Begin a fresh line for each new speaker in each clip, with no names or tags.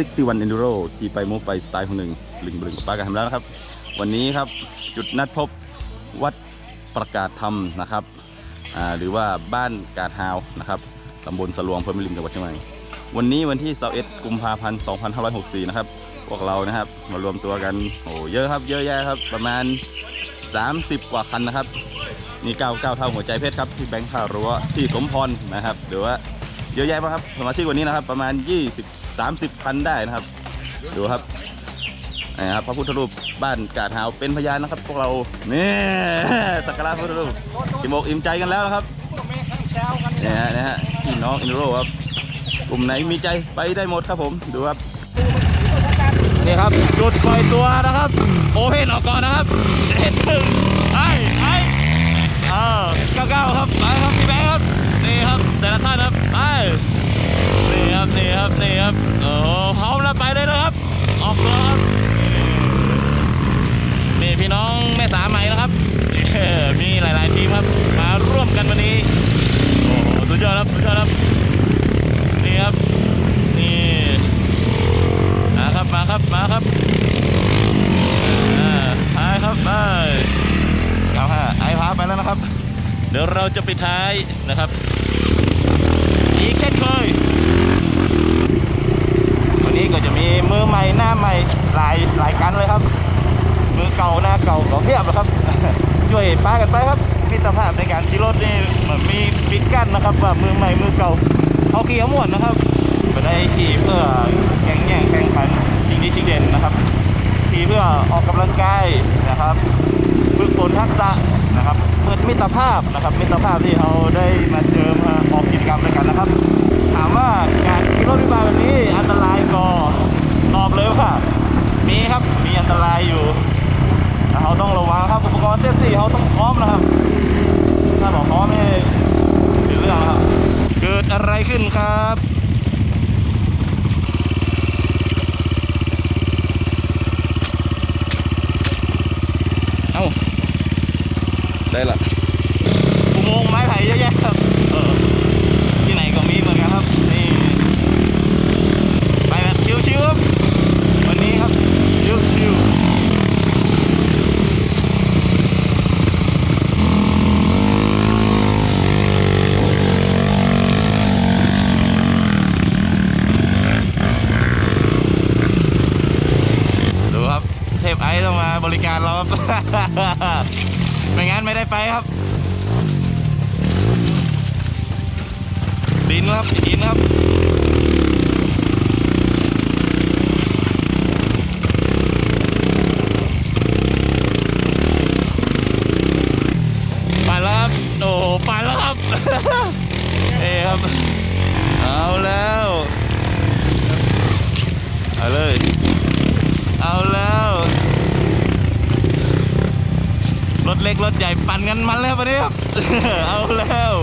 61 Enduro ที่ไปโมไปสไตล์คนหนึ่งลึงบลึงกับป้ากันทำแล้วนะครับ วันนี้ครับจุดนัดพบวัดประกาศธรรมนะครับหรือว่าบ้านกาดฮาวนะครับตำบลสลวงอำเภอแม่ริมจังหวัดเชียงใหม่วันนี้วันที่21กุมภาพันธ์2564 นะครับ พวกเรานะครับมารวมตัวกันโอ้เยอะครับเยอะแยะครับประมาณ 30 กว่าคันนะครับนี่9 9เท่าหัวใจเพชรครับที่แบงค์ท่ารั้วที่สมพรนะครับหรือว่าเยอะแยะมากครับสมาชิกวันนี้นะครับประมาณ 20 30พันได้นะครับ ดูครับนะครับพระพุทธรูปบ้านกาดหาวเป็นพยานนะครับพวกเราเนี่สักการะพระพุทธรูปอิ่มอกอิ่มใจกันแล้วนะครับเนี่ยฮะนะฮะพี่น้องอินโรครับกลุ่มไหนมีใจไปได้หมดครับผมดูครับนี่ครับจุดปล่อยตัวนะครับ โอเพนออกก่อนนะครับเห็นถึงไอ้ไอ้เออเก้าเก้าครับไปครับพี่แบงค์ครับนี่ครับแต่ละท่านครับไป ครับนี่ครับนี่ครับโอ้โหพร้อมแล้วไปเลยนะครับ ออกตัวครับนี่พี่น้องแม่สาใหม่นะครับมีหลาย ๆ ทีมครับ มาร่วมกันวันนี้โอ้โหสุดยอดครับสุดยอดครับนี่ครับนี่มาครับมาครับมาครับไปครับไปเก้าห้าไอพาไปแล้วนะครับ เดี๋ยวเราจะปิดท้ายนะครับ อีกเช่นเคย วันนี้ก็จะ ใหม่หน้าใหม่หลายหลายกันเลยครับ มือเก่าหน้าเก่าก็เพียบเลยครับ ช่วยป้ากันไปครับมิตรภาพในการขี่รถนี่เหมือนมีปิดกั้นนะครับ ว่ามือใหม่มือเก่าเขาขี่เอาม่วนนะครับไม่ได้ขี่เพื่อแข่งแย่งแข่งขันชิงดีชิงเด่นนะครับขี่เพื่อออกกำลังกายนะครับฝึกฝนทักษะนะครับเปิดมิตรภาพนะครับ มิตรภาพที่เราได้มาเจอมาออกกิจกรรมด้วยกันนะครับ มีครับ มีอันตรายอยู่เราต้องระวังครับอุปกรณ์เซฟตี้เขาต้องพร้อมนะครับ ถ้าบอกพร้อมนี่เป็นเรื่องครับ เกิดอะไรขึ้นครับเอ้าได้ละอุโมงค์ไม้ไผ่เยอะแยะ ครับดินครับไปแล้วครับโอ้โหไปแล้วครับเอ้ครับ เอาแล้ว เอาเลย เอาแล้ว รถเล็กรถใหญ่ปั่นกันมันแล้วปะเนี่ยครับเอาแล้ว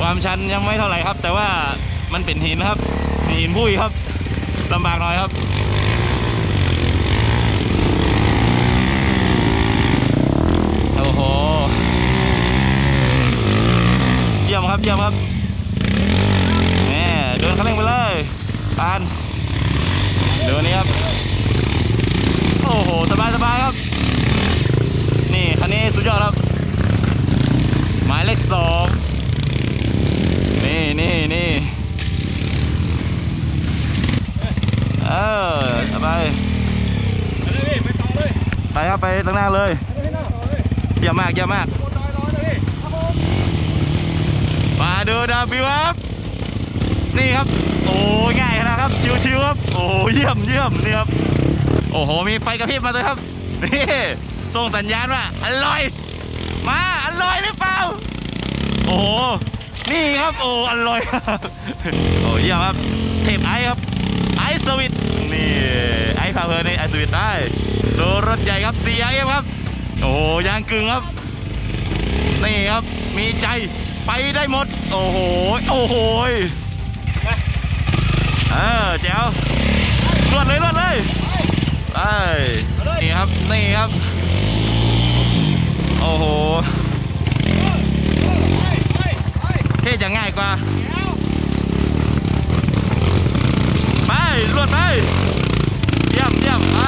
ความชันยังไม่เท่าไหร่ครับ แต่ว่ามันเป็นหินครับมีหินพุ้ยครับลำบากหน่อยครับโอ้โหเยี่ยมครับเยี่ยมครับแหมเดินคันเร่งไปเลยปานเดี๋ยววันนี้ครับ โอ้โหสบายสบายครับ นี่คันนี้สุดยอดครับ หมายเลขสองนี่นี่นี่เออสบายไปครับไป ตั้งหน้าเลยเยี่ยมากเยี่ยมากมาดูดาบิวครับ นี่ครับ โอ้ง่ายนะครับ ชิวๆครับ โอ้เยี่ยมเยี่ยมนี่ครับ โอ้โห มีไฟกระพริบมาเลยครับ นี่ส่งสัญญาณว่าอร่อย มาอร่อยหรือเปล่า โอ้โห นี่ครับ โอ้อร่อยครับโอ้เยี่ยมครับ เทปไอครับ ไอสวิตนี่ ไอพาเพลินนี่ไอสวิตได้ ดูรถใหญ่ครับ CRF ครับ โอ้โหยางกึ่งครับ นี่ครับ มีใจไปได้หมด โอ้โห โอ้โหเออแจ๋วรวดเลยรวดเลยไปนี่ครับ นี่ครับ โอ้โหเท่จะง่ายกว่า ไปรวดไป เยี่ยมเยี่ยมไป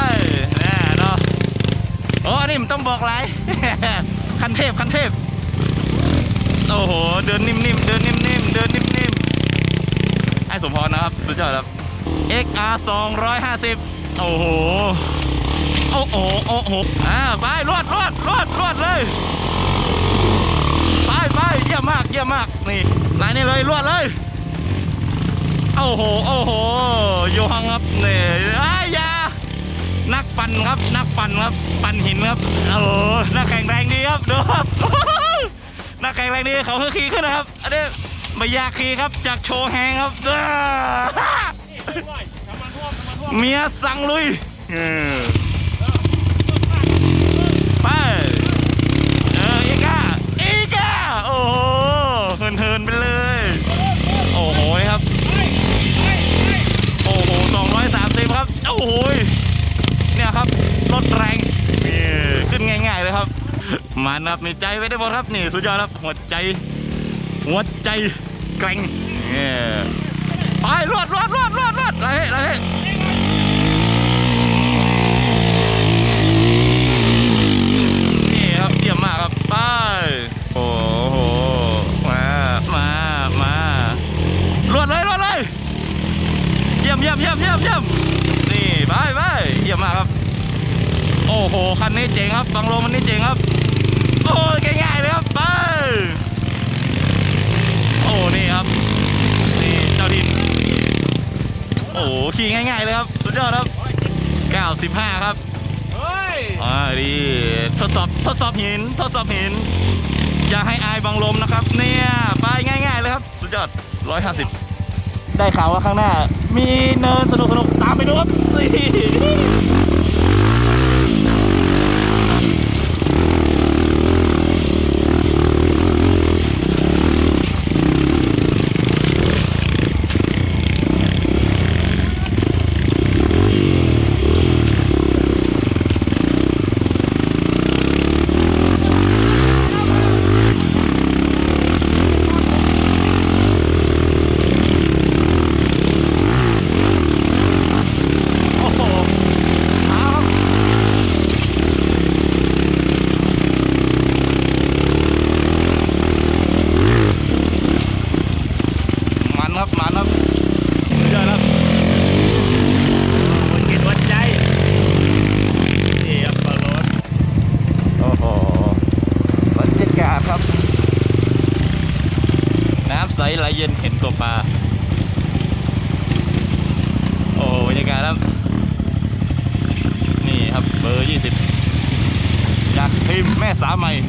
โอ้นี่มันต้องบอกอะไรคันเทพคันเทพ โอ้โห เดินนิ่มๆ เดินนิ่มๆ เดินนิ่มๆไอ้สมพรนะครับ สุดยอดครับ XR 250 โอ้โห โอ้โห โอ้โห อ่า ไปรวดรวดรวดรวดเลย ไปไปเยี่ยมมาก เยี่ยมมาก นี่ลายนี้เลย รวดเลย โอ้โห โอ้โห โยฮังครับนี่อ้ายอยา นักปั่นครับ นักปั่นครับ ปั่นหินครับโอ้โหนักแข่งแรงดีครับดูครับนักแข่งแรงดีเขาคือขี่ขึ้นนะครับอันนี้ไม่ยากขี่ครับจากโชว์แฮงครับเด้อเมียสั่งลุยเออไปเอออีกอะอีกอะโอ้โหเฮินเฮินๆไปเลย โอ้โหครับ โอ้โหสองร้อยสามสิบครับ โอ้โหเนี่ย ครับรถแรงนี่ขึ้นง่าย ๆเลยครับ มานับในใจไว้ได้หมดครับนี่สุดยอดครับหัวใจ หัวใจแกร่งนี่ไปรวดรวดรวดรวดรวดอะไรอะไรนี่ครับเยี่ยมมากครับไปโอ้โหมามา มารวดเลยรวดเลย เยี่ยมเยี่ยมเยี่ยมเยี่ยมเยี่ยมนี่ไปไปเยี่ยมมากครับ โอ้โห คันนี้เจ๋งครับบังลมมันนี้เจ๋งครับ โอ้ยง่ายๆเลยครับไปโอ้นี่ครับ นี่เจ้าดินโอ้โหขี่ง่ายๆเลยครับ สุดยอดครับ 95 ครับ
เฮ้ย
อ่าดีทดสอบทดสอบหินทดสอบหินอย่าให้อายบังลมนะครับ เนี่ยไปง่ายๆเลยครับ สุดยอด 150 ได้ข่าวว่าข้างหน้า มีเนินสนุกสนุกๆตามไปดูครับ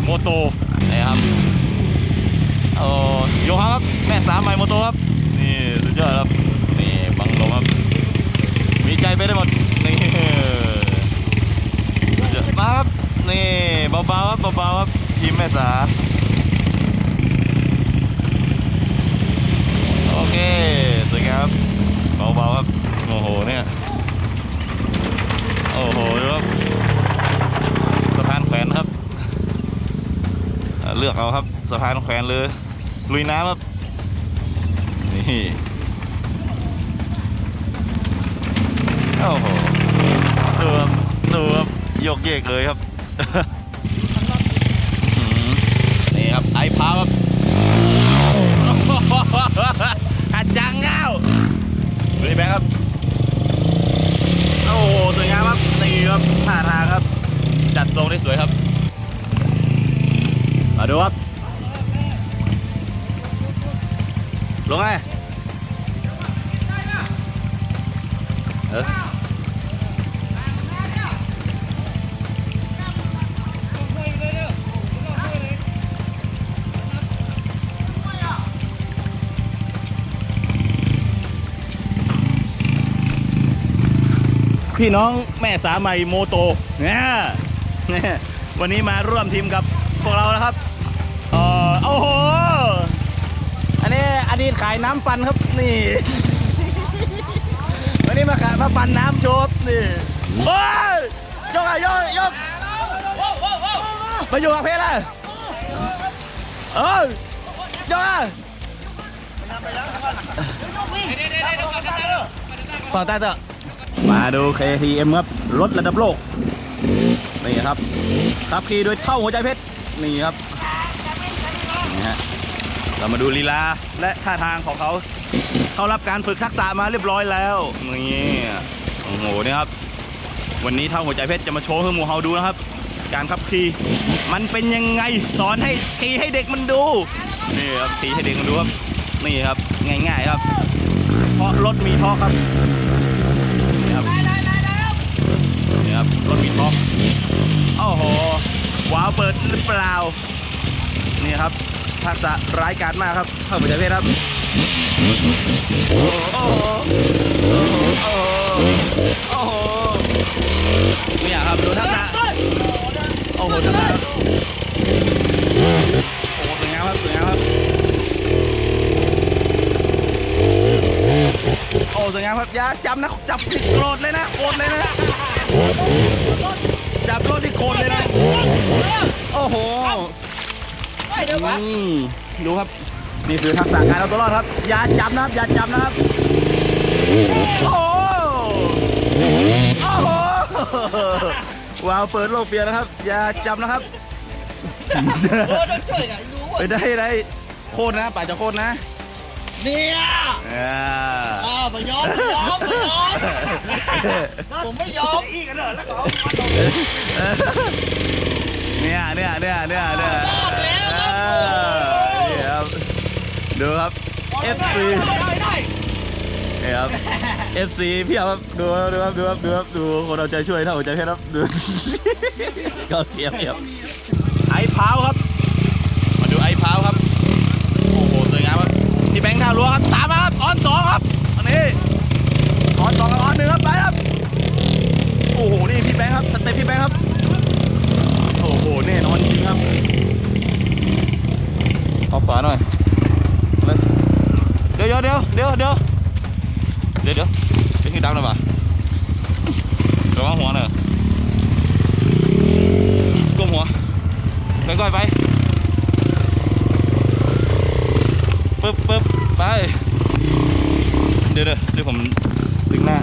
โม
โต
นี่ครับโอ้โยฮังครับแม่สาใหม่โมโตครับ นี่สุดยอดครับ นี่บังลมครับ มีใจไปได้หมด นี่สุดยอดมาครับ นี่เบาๆครับเบาๆครับทีมแม่สาโอเคสวยงามครับเบาๆครับโอ้โหเนี่ยโอ้โหดูครับสะพานแขวนครับ เลือกเอาครับสะพานแขวนเลยลุยน้ำครับนี่โอ้โหดูครับดูครับโยกเยกเลยครับนี่ครับไอพาวครับอัดจังเงาดูดิแบงครับโอ้โหสวยงามครับนี่ครับท่าทางครับ จัดทรงได้สวยครับ มาดูครับ ลงไงเออพี่น้องแม่สาใหม่โมโตเนี่ยเนี่ยวันนี้มาร่วมทีมกับ พวกเรานะครับเออโอ้โห อันนี้อดีตขายน้ำปั่นครับนี่ วันนี้มาขายมาปั่นน้ำโชว์ครับนี่โอ้ยยกอะยกยกไปอยู่กับเพชรเลยเอ้ยยกอะต่อใต้เถอะมาดู KTM ครับรถระดับโลกนี่ครับขับขี่โดยเท่าหัวใจเพชร นี่ครับนี่ฮะเรามาดูลีลาและท่าทางของเขา เขารับการฝึกทักษะมาเรียบร้อยแล้วนี่โอ้โหนี่ครับ วันนี้เท่าหัวใจเพชรจะมาโชว์ให้หมูเฮาดูนะครับ การขับขี่มันเป็นยังไงสอนให้ขี่ให้เด็กมันดูนี่ครับขี่ให้เด็กมันดูครับนี่ครับง่ายๆครับ เพราะรถมีท่อครับ เปิดหรือเปล่า นี่ครับทักษะร้ายกาจมากครับ เข้าหัวใจเพชรครับโอ้โหโอ้โหไม่อยากครับดูทักษะโอ้โหทักษะโอ้โหสวยงามครับสวยงามครับโอ้สวยงามครับอย่าจับนะจับที่โกรธเลยนะโกรธเลยนะจับรถที่โกรธเลยนะ โอ้โหอืมดูครับ นี่คือทักษะการเอาตัวรอดครับ อย่าจับนะครับ อย่าจับนะครับ โอ้โห โอ้โหว้าวเปิดโลกเปลี่ยนนะครับ อย่าจับนะครับ
โอ้ต้องช่วยกันรู้
ไปได้ได้โคตรนะป่าจะโคตรนะ
เนี่ย
อ่า
อ้าวไม่ยอมไม่ยอมไม่ยอมผมไม่ยอมอีกกันเหรอแล้วก็เอา
เนี่ยเนี่ยเนี่ยเนี่ยเนี่ย
รอดแล้วค
อ่า
รับ
นี่ครับดูครับ FC
ได้ได้
นี่ครับ FC พี่ครับดูครับดูครับดูครับดูครับดูคนเอาใจช่วยเท่าหัวใจเพชรครับดูก็เทียบครับไอ้พร้าวครับ มาดูไอ้พร้าวครับ โอ้โหสวยงามครับพี่แบงค์ท่ารั้วครับตามมาครับออนสองครับ เดี๋ยวเดี๋ยวเป็นที่ดังหน่อยป่ะระวังหัวหน่อยก้มหัวค่อยๆไปปึ๊บปึ๊บไปเดี๋ยวเดี๋ยวเดี๋ยวผมดึงหน้า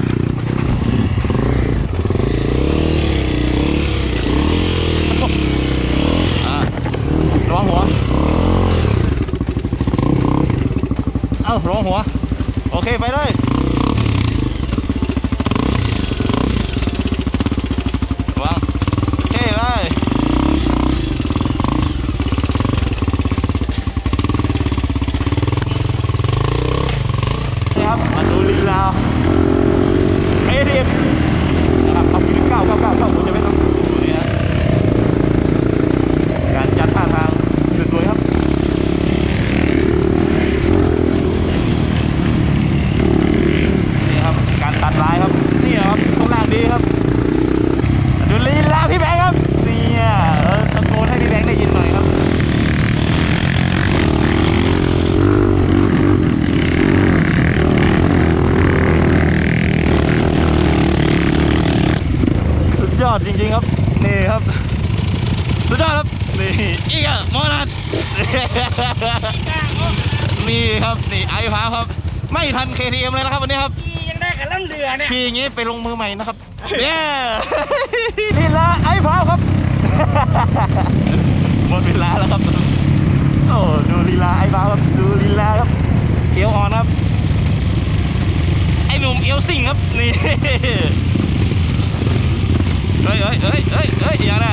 อะระวังหัว เอ้าระวังหัว โอเค ไปเลยระวังโอเคไปนี่ ครับมาดูลีลาเอเดียนะครับเอาพิมพ์เก้าเก้าเก้าเก้าผมจะไม่ต้อง นี่ครับนี่ไอพาครับ ไม่ทัน KTM เลยนะครับวันนี้ครับ
ยังได้กับล่ำเรือเนี่ย
พี่อย่างงี้ไปลงมือใหม่นะครับเนี่ยนี่ละไอ้พาวครับหมดเวลาแล้วครับโอ้ดูลีลาไอ้พาวครับดูลีลาครับเขียวอ่อนครับ ไอ้หนุ่มเอวซิ่งครับนี่เฮ้ยเฮ้ยเฮ้ยเฮ้ยเฮ้ยอย่านะ